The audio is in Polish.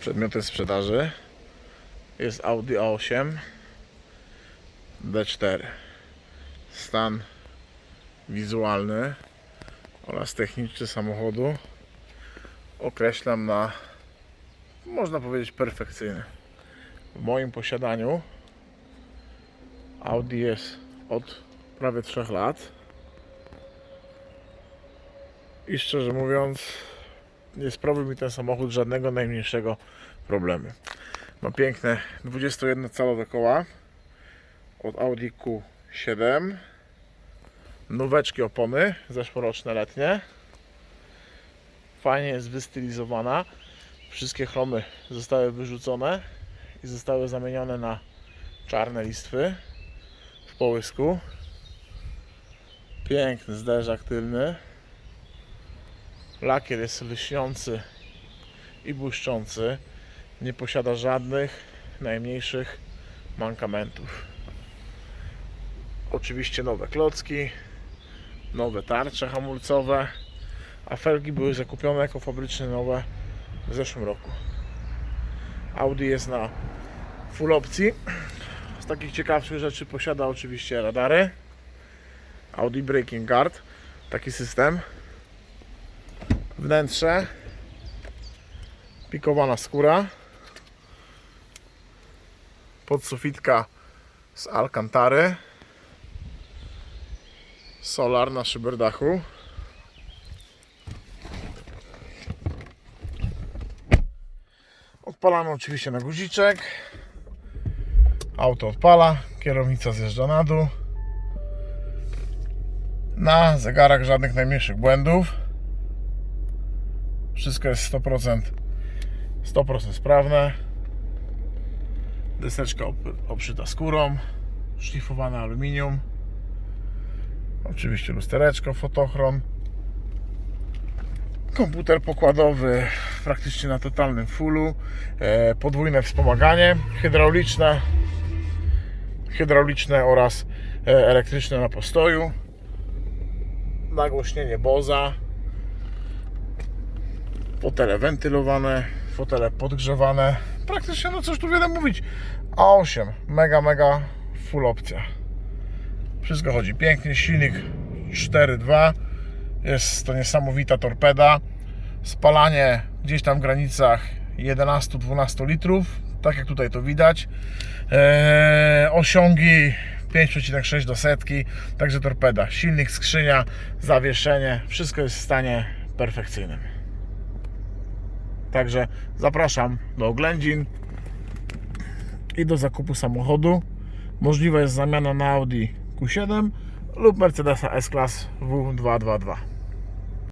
Przedmioty sprzedaży. Jest Audi A8 D4 stan wizualny oraz techniczny samochodu określam na można powiedzieć perfekcyjny. W moim posiadaniu Audi jest od prawie 3 lat. I szczerze mówiąc nie sprawił mi ten samochód żadnego najmniejszego problemu. Ma piękne 21-calowe koła od Audi Q7. Nóweczki opony, zeszłoroczne letnie. Fajnie jest wystylizowana. Wszystkie chromy zostały wyrzucone i zostały zamienione na czarne listwy w połysku. Piękny zderzak tylny. Lakier jest lśniący i błyszczący. Nie posiada żadnych najmniejszych mankamentów. Oczywiście nowe klocki, nowe tarcze hamulcowe, a felgi były zakupione jako fabryczne nowe w zeszłym roku. Audi jest na full opcji. Z takich ciekawszych rzeczy posiada oczywiście radary. Audi Braking Guard, taki system wnętrze. Pikowana skóra. Podsufitka z alcantary. Solar na szyberdachu. Odpalamy oczywiście na guziczek. Auto odpala kierownica zjeżdża na dół. Na zegarach żadnych najmniejszych błędów wszystko jest 100% 100% sprawne. Deseczka obszyta skórą, szlifowane aluminium. Oczywiście lustereczko, fotochron. Komputer pokładowy praktycznie na totalnym fullu. E, podwójne wspomaganie hydrauliczne, hydrauliczne oraz e, elektryczne na postoju. Nagłośnienie Boza fotele wentylowane, fotele podgrzewane. Praktycznie, no cóż tu wiele mówić. A8, mega, mega full opcja. Wszystko chodzi pięknie, silnik 4.2. Jest to niesamowita torpeda. Spalanie gdzieś tam w granicach 11-12 litrów, tak jak tutaj to widać. Eee, osiągi 5,6 do setki, także torpeda. Silnik, skrzynia, zawieszenie, wszystko jest w stanie perfekcyjnym. Także zapraszam do oględzin i do zakupu samochodu. Możliwa jest zamiana na Audi Q7 lub Mercedesa S-Class W222.